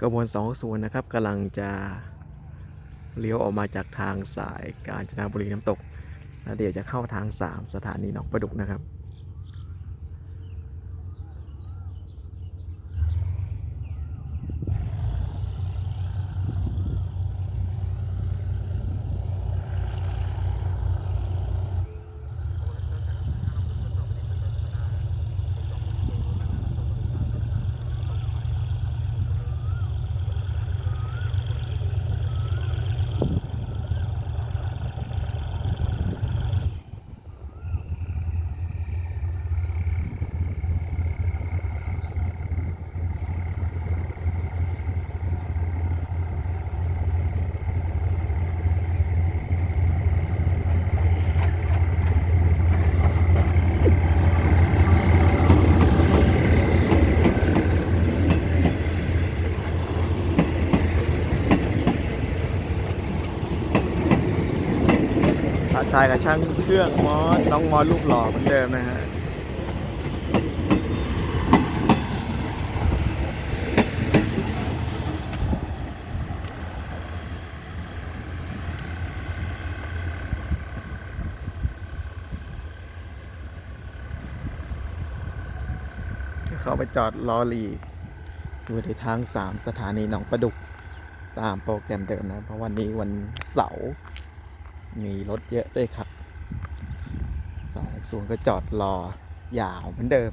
กระบวน260นะครับกำลังจะเลี้ยวออกมาจากทางสายกาญจนบุรีน้ำตกแล้วเดี๋ยวจะเข้าทาง 3 สถานีหนองประดุกนะครับ ท้าทายกับช่างเครื่องมอสน้องมอสรูปหล่อเหมือนเดิมนะฮะเข้าไปจอดรอรีอยู่ในทาง 3 สถานีหนองประดุกตามโปรแกรมเดิมนะ เพราะวันนี้วันเสาร์ มีรถเยอะด้วยครับสองศูนย์ก็จอดรอยาวเหมือนเดิม